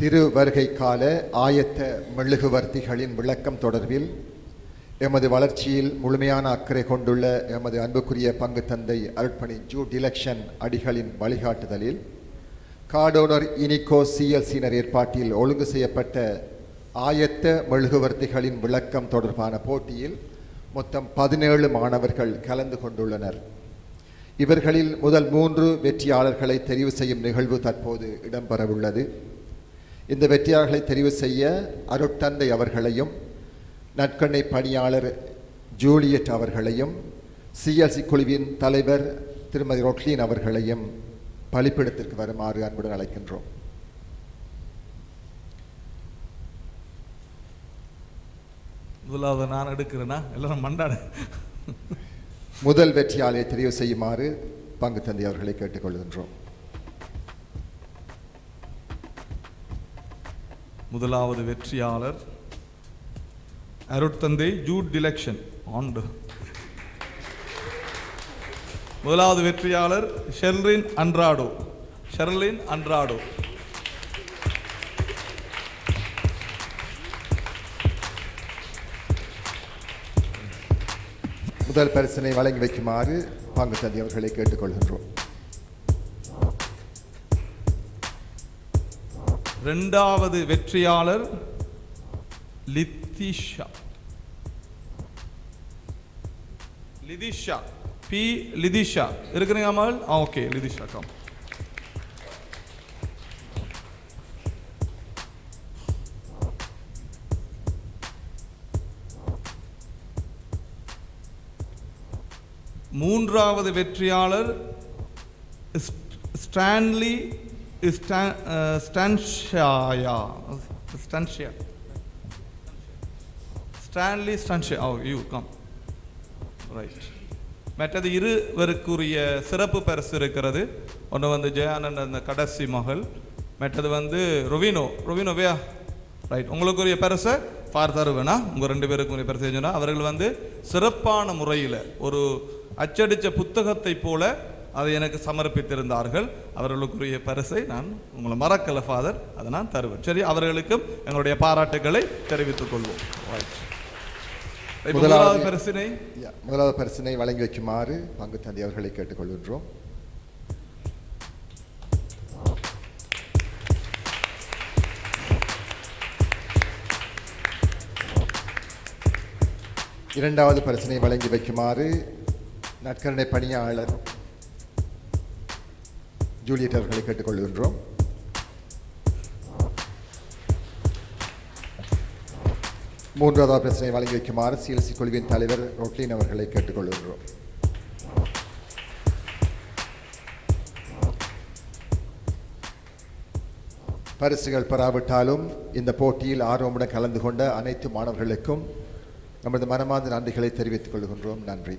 திரு வருகை கால ஆயத்த மெழுகுவர்த்திகளின் விளக்கம் தொடர்பில் எமது வளர்ச்சியில் முழுமையான அக்கறை கொண்டுள்ள எமது அன்புக்குரிய பங்கு தந்தை அருட்பணி ஜூ டிலக்ஷன் அடிகளின் வழிகாட்டுதலில் காடோனர் இனிகோ சிஎல்சியினர் ஏற்பாட்டில் ஒழுங்கு செய்யப்பட்ட ஆயத்த மெழுகுவர்த்திகளின் விளக்கம் தொடர்பான போட்டியில் மொத்தம் பதினேழு மாணவர்கள் கலந்து கொண்டுள்ளனர். இவர்களில் முதல் மூன்று வெற்றியாளர்களை தெரிவு செய்யும் நிகழ்வு தற்போது இடம்பெறவுள்ளது. இந்த வெற்றியாளர்களை தெரிவு செய்ய அருட்தந்தை அவர்களையும் நற்கண்ணை பணியாளர் ஜூலியட் அவர்களையும் சிஎல்சி குழுவின் தலைவர் திருமதி ரொக்லீன் அவர்களையும் பலிப்பிடத்திற்கு வருமாறு அன்புடன் அழைக்கின்றோம். முதலாவது நான் எடுக்கிறேன்னா எல்லாரும் மண்டாடு முதல் வெற்றியாளரை தெரிவு செய்யுமாறு பங்கு தந்தை அவர்களை கேட்டுக்கொள்கின்றோம். முதலாவது வெற்றியாளர். அருட்தந்தை ஜூட் டிலெக்ஷன் ஆண்டு. முதலாவது வெற்றியாளர் ஷெர்லின் அன்றாடோ ஷெர்லின் அன்றாடோ. முதல் பரிசனை வழங்கி வைக்குமாறு பங்கு தந்தை அவர்களை கேட்டுக்கொள்கின்றோம். ரெண்டாவது வெற்றியாளர் லித்திஷா. லிதிஷா. பி. லிதிஷா. இருக்கிறீங்க ஆ ஓகே லிதிஷா கம் மூன்றாவது வெற்றியாளர் ஸ்டான்லி ஸ்டான்ஷாயா ஸ்டான்ஷியா ஸ்டான்லி ஸ்டான்ஷியா ஓ யூ கம் ரைட் மற்றது இருவருக்குரிய சிறப்பு பரிசு இருக்கிறது. ஒன்று வந்து ஜெயானந்த் அந்த கடைசி மகள். மற்றது வந்து ரொவினோ. ரொவினோவையா ரைட் உங்களுக்குரிய பரிசை ஃபார் தருவேனா? உங்கள் ரெண்டு பேருக்குரிய பரிசு சொன்னால் அவர்கள் வந்து சிறப்பான முறையில் ஒரு அச்சடித்த புத்தகத்தை போல அதை எனக்கு சமர்ப்பித்திருந்தார்கள். அவர்களுக்குரிய பரிசை நான் உங்களை மறக்கல ஃபாதர் அதை நான் தருவேன். சரி அவர்களுக்கும் எங்களுடைய பாராட்டுகளை தெரிவித்துக் கொள்வோம். முதலாவது- பரிசினை முதலாவது பரிசினை வழங்கி வைக்குமாறு பங்கு தந்தை அவர்களை கேட்டுக்கொள்கின்றோம். இரண்டாவது பரிசினை வழங்கி வைக்குமாறு நற்கருணை பணியாளர் ஜூலியட் அவர்களை கேட்டுக்கொள்கின்றோம். மூன்றாவது பிரச்சனை வழங்கி வைக்குமாறு சிஎல்சி குழுவின் தலைவர் ரொட்லின் அவர்களை கேட்டுக்கொள்கின்றோம். பரிசுகள் பெறாவிட்டாலும் இந்த போட்டியில் ஆர்வமுடன் கலந்து கொண்ட அனைத்து மாணவர்களுக்கும் நமது மனமார்ந்த நன்றிகளை தெரிவித்துக் கொள்கின்றோம். நன்றி.